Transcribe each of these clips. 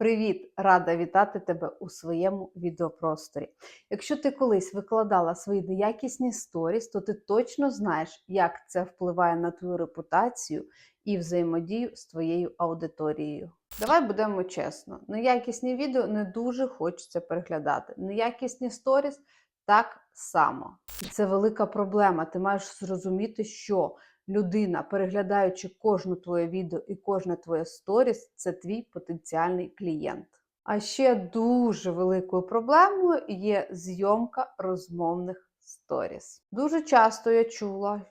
Привіт! Рада вітати тебе у своєму відеопросторі. Якщо ти колись викладала свої неякісні сторіс, то ти точно знаєш, як це впливає на твою репутацію і взаємодію з твоєю аудиторією. Давай будемо чесно: неякісні відео не дуже хочеться переглядати. Неякісні сторіс так само. І це велика проблема. Ти маєш зрозуміти, що людина, переглядаючи кожну твоє відео і кожне твоє сторіс, це твій потенціальний клієнт. А ще дуже великою проблемою є зйомка розмовних сторіс. Дуже часто я чула,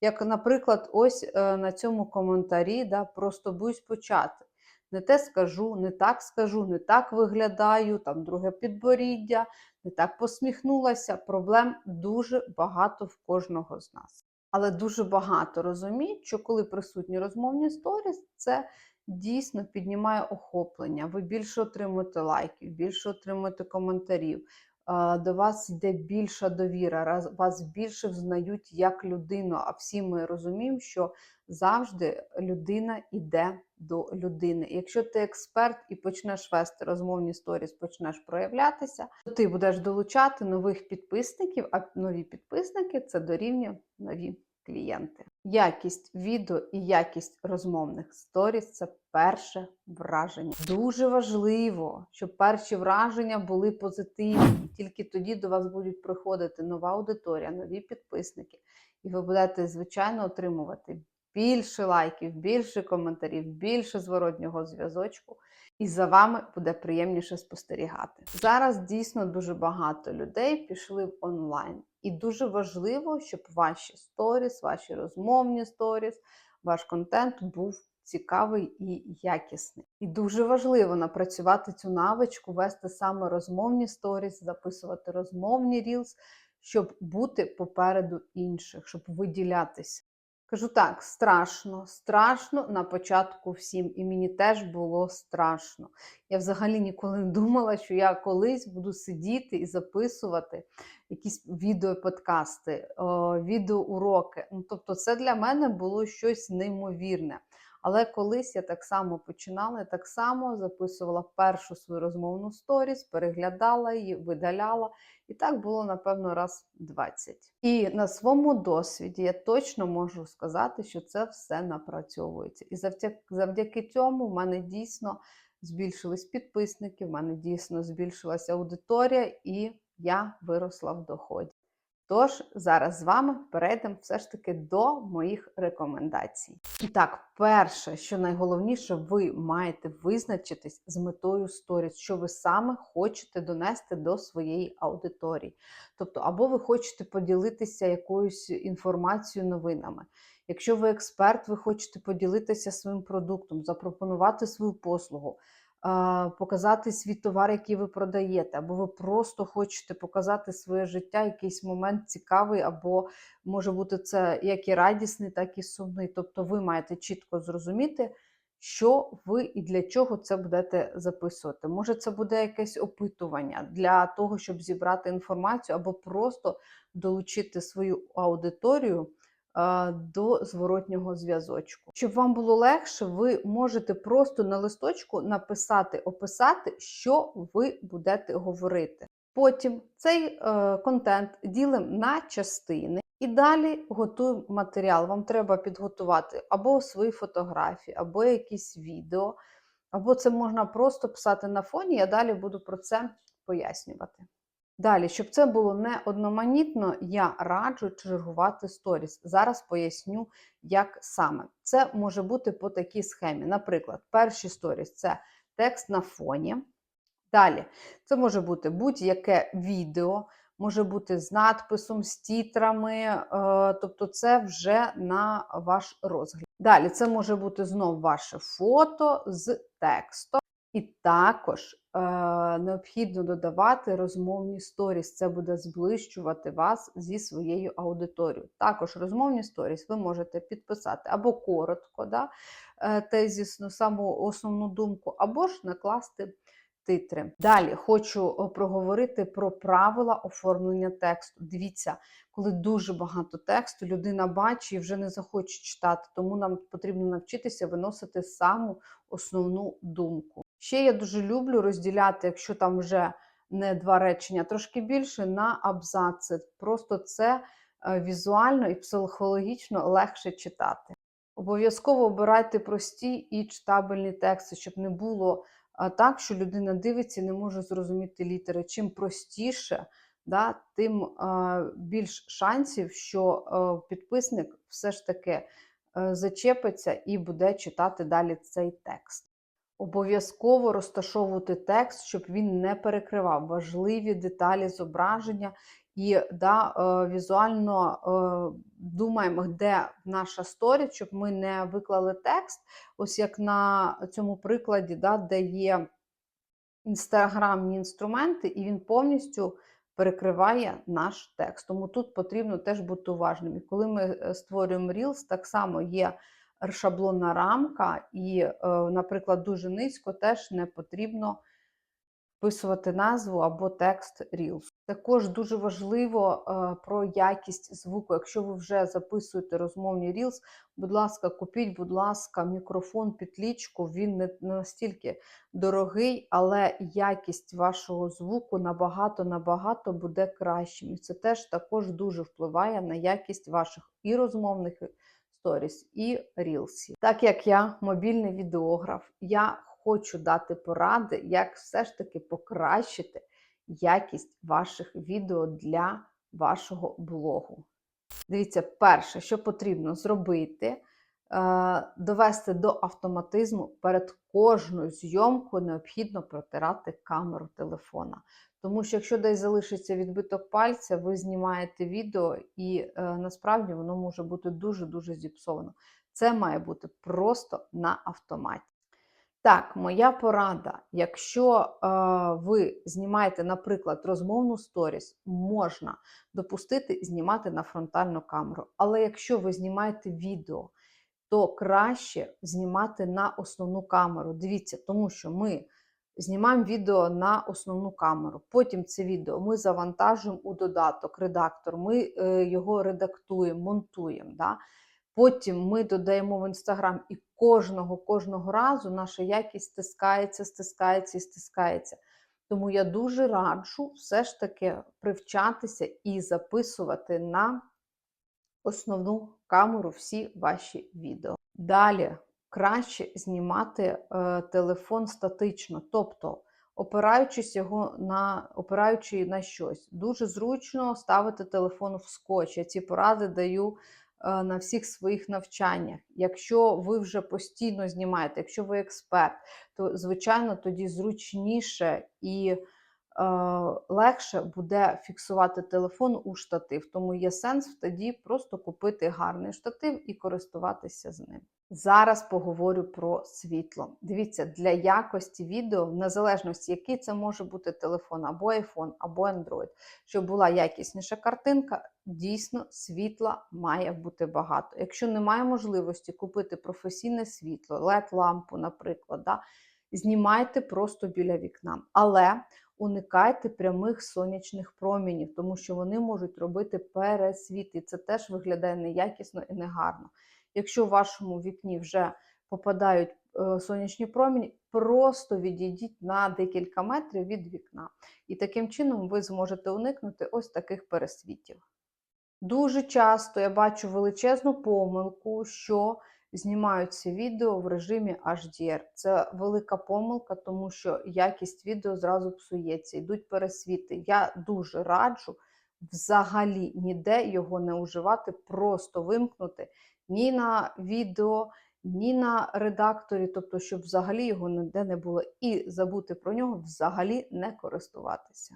як, наприклад, ось е, на цьому коментарі, да, просто боюсь почати. Не те скажу, не так скажу, не так виглядаю, там друге підборіддя, не так посміхнулася. Проблем дуже багато в кожного з нас. Але дуже багато розуміють, що коли присутні розмовні сторіс, це дійсно піднімає охоплення. Ви більше отримуєте лайків, більше отримуєте коментарів. До вас йде більша довіра, вас більше взнають як людину. А всі ми розуміємо, що завжди людина йде до людини. Якщо ти експерт і почнеш вести розмовні сторіс, почнеш проявлятися, то ти будеш долучати нових підписників, а нові підписники це дорівнює нові клієнти. Якість відео і якість розмовних сторіс це перше враження. Дуже важливо, щоб перші враження були позитивні. Тільки тоді до вас будуть приходити нова аудиторія, нові підписники, і ви будете, звичайно, отримувати більше лайків, більше коментарів, більше зворотнього зв'язочку. І за вами буде приємніше спостерігати. Зараз дійсно дуже багато людей пішли в онлайн, і дуже важливо, щоб ваші сторіс, ваші розмовні сторіс, ваш контент був цікавий і якісний. І дуже важливо напрацювати цю навичку, вести саме розмовні сторіс, записувати розмовні рілс, щоб бути попереду інших, щоб виділятися. Кажу так, страшно, страшно на початку всім, і мені теж було страшно. Я взагалі ніколи не думала, що я колись буду сидіти і записувати якісь відеоподкасти, відеоуроки. Ну, тобто, це для мене було щось неймовірне. Але колись я так само починала, я так само записувала першу свою розмовну сторіс, переглядала її, видаляла. І так було, напевно, раз 20. І на своєму досвіді я точно можу сказати, що це все напрацьовується. І завдяки, завдяки цьому в мене дійсно збільшились підписники, в мене дійсно збільшилася аудиторія, і я виросла в доході. Тож зараз з вами перейдемо все ж таки до моїх рекомендацій. І так, перше, що найголовніше, ви маєте визначитись з метою сторіс, що ви саме хочете донести до своєї аудиторії. Тобто, або ви хочете поділитися якоюсь інформацією, новинами. Якщо ви експерт, ви хочете поділитися своїм продуктом, запропонувати свою послугу показати свій товар, який ви продаєте, або ви просто хочете показати своє життя, якийсь момент цікавий, або може бути це як і радісний, так і сумний. Тобто ви маєте чітко зрозуміти, що ви і для чого це будете записувати. Може, це буде якесь опитування для того, щоб зібрати інформацію, або просто долучити свою аудиторію до зворотнього зв'язочку. Щоб вам було легше, ви можете просто на листочку написати, описати, що ви будете говорити. Потім цей е, контент ділимо на частини і далі готуємо матеріал. Вам треба підготувати або свої фотографії, або якісь відео, або це можна просто писати на фоні, я далі буду про це пояснювати. Далі, щоб це було не одноманітно, я раджу чергувати сторіс. Зараз поясню, як саме. Це може бути по такій схемі. Наприклад, перші сторіс це текст на фоні. Далі, це може бути будь-яке відео, може бути з надписом, з тітрами, е, тобто це вже на ваш розгляд. Далі, це може бути знов ваше фото з текстом. І також е, необхідно додавати розмовні сторіс. Це буде зближчувати вас зі своєю аудиторією. Також розмовні сторіс ви можете підписати або коротко, да, е, тезісну, саму основну думку, або ж накласти титри. Далі хочу проговорити про правила оформлення тексту. Дивіться, коли дуже багато тексту, людина бачить і вже не захоче читати, тому нам потрібно навчитися виносити саму основну думку. Ще я дуже люблю розділяти, якщо там вже не два речення, трошки більше на абзаци. Просто це е, візуально і психологічно легше читати. Обов'язково обирайте прості і читабельні тексти, щоб не було так, що людина дивиться і не може зрозуміти літери. Чим простіше, да, тим а, більш шансів, що підписник все ж таки зачепиться і буде читати далі цей текст. Обов'язково розташовувати текст, щоб він не перекривав важливі деталі зображення і да, е, візуально е, думаємо, де наша сторіс, щоб ми не виклали текст. Ось як на цьому прикладі, да, де є інстаграмні інструменти, і він повністю перекриває наш текст. Тому тут потрібно теж бути уважним. І коли ми е, створюємо Reels, так само є шаблонна рамка, і, е, наприклад, дуже низько теж не потрібно вписувати назву або текст Reels. Також дуже важливо е, про якість звуку. Якщо ви вже записуєте розмовні Reels, будь ласка, купіть, будь ласка, мікрофон підлічку. Він не настільки дорогий, але якість вашого звуку набагато-набагато буде кращим. І це теж також дуже впливає на якість ваших і розмовних сторіс, і рілсів. Так як я мобільний відеограф, я хочу дати поради, як все ж таки покращити якість ваших відео для вашого блогу. Дивіться, перше, що потрібно зробити, е, довести до автоматизму перед кожною зйомкою необхідно протирати камеру телефона. Тому що, якщо десь залишиться відбиток пальця, ви знімаєте відео, і е, насправді воно може бути дуже-дуже зіпсовано. Це має бути просто на автоматі. Так, моя порада. Якщо е, ви знімаєте, наприклад, розмовну сторіс, можна допустити знімати на фронтальну камеру. Але якщо ви знімаєте відео, то краще знімати на основну камеру. Дивіться, тому що ми знімаємо відео на основну камеру. Потім це відео ми завантажуємо у додаток, редактор, ми е, його редактуємо, монтуємо. Да? Потім ми додаємо в інстаграм, і кожного кожного разу наша якість стискається, стискається і стискається. Тому я дуже раджу все ж таки привчатися і записувати на основну камеру всі ваші відео. Далі краще знімати е, телефон статично, тобто опираючись його на опираючи на щось. Дуже зручно ставити телефон в скотч. Я ці поради даю е, на всіх своїх навчаннях. Якщо ви вже постійно знімаєте, якщо ви експерт, то звичайно тоді зручніше і е, легше буде фіксувати телефон у штатив. Тому є сенс тоді просто купити гарний штатив і користуватися з ним. Зараз поговорю про світло. Дивіться, для якості відео, в незалежності, який це може бути телефон, або iPhone, або Android, щоб була якісніша картинка, дійсно світла має бути багато. Якщо немає можливості купити професійне світло, LED-лампу, наприклад, да, знімайте просто біля вікна. Але уникайте прямих сонячних промінів, тому що вони можуть робити пересвіт, і це теж виглядає неякісно і негарно. Якщо в вашому вікні вже попадають е, сонячні промені, просто відійдіть на декілька метрів від вікна. І таким чином ви зможете уникнути ось таких пересвітів. Дуже часто я бачу величезну помилку, що знімаються відео в режимі HDR. Це велика помилка, тому що якість відео зразу псується, йдуть пересвіти. Я дуже раджу взагалі ніде його не уживати, просто вимкнути ні на відео, ні на редакторі, тобто, щоб взагалі його ніде не було, і забути про нього взагалі не користуватися.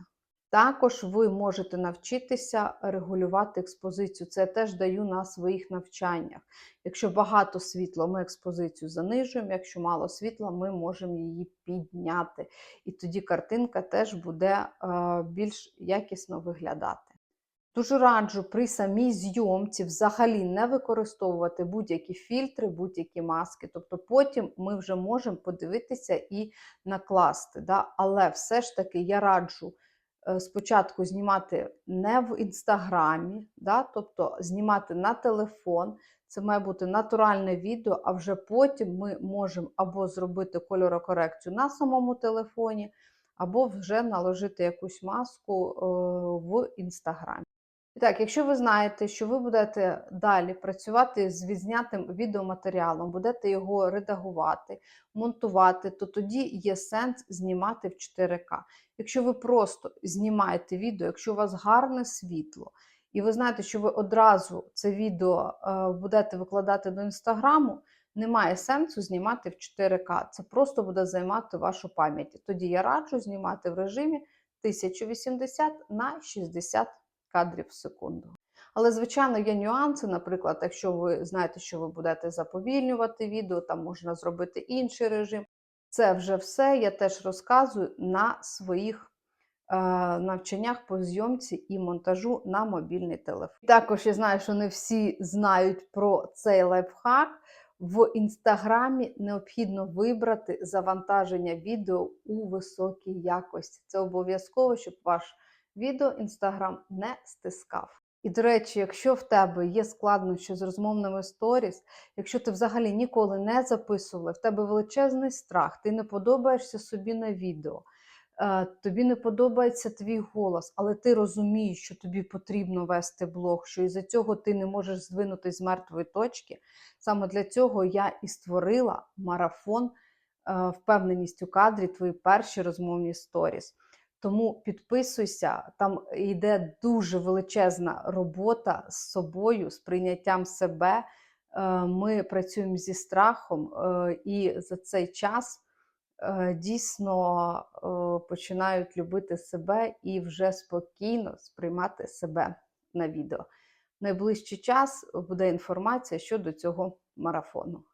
Також ви можете навчитися регулювати експозицію. Це я теж даю на своїх навчаннях. Якщо багато світла, ми експозицію занижуємо, якщо мало світла, ми можемо її підняти. І тоді картинка теж буде е, більш якісно виглядати. Дуже раджу при самій зйомці взагалі не використовувати будь-які фільтри, будь-які маски. Тобто потім ми вже можемо подивитися і накласти. Да? Але все ж таки я раджу е, спочатку знімати не в інстаграмі, да? тобто знімати на телефон. Це має бути натуральне відео, а вже потім ми можемо або зробити кольорокорекцію на самому телефоні, або вже наложити якусь маску е, в інстаграмі. І так, якщо ви знаєте, що ви будете далі працювати з відзнятим відеоматеріалом, будете його редагувати, монтувати, то тоді є сенс знімати в 4К. Якщо ви просто знімаєте відео, якщо у вас гарне світло, і ви знаєте, що ви одразу це відео е, будете викладати до інстаграму, немає сенсу знімати в 4К. Це просто буде займати вашу пам'ять. Тоді я раджу знімати в режимі 1080 на 60 кадрів в секунду. Але, звичайно, є нюанси. Наприклад, якщо ви знаєте, що ви будете заповільнювати відео, там можна зробити інший режим. Це вже все я теж розказую на своїх е, навчаннях по зйомці і монтажу на мобільний телефон. Також я знаю, що не всі знають про цей лайфхак. В інстаграмі необхідно вибрати завантаження відео у високій якості. Це обов'язково, щоб ваш відео інстаграм не стискав. І, до речі, якщо в тебе є складнощі з розмовними сторіс, якщо ти взагалі ніколи не записувала, в тебе величезний страх, ти не подобаєшся собі на відео, е, тобі не подобається твій голос, але ти розумієш, що тобі потрібно вести блог, що із-за цього ти не можеш здвинутися з мертвої точки. Саме для цього я і створила марафон е, впевненість у кадрі, твої перші розмовні сторіс. Тому підписуйся, там йде дуже величезна робота з собою, з прийняттям себе. Е, Ми працюємо зі страхом, е, і за цей час е, дійсно починають любити себе і вже спокійно сприймати себе на відео. Найближчий час буде інформація щодо цього марафону.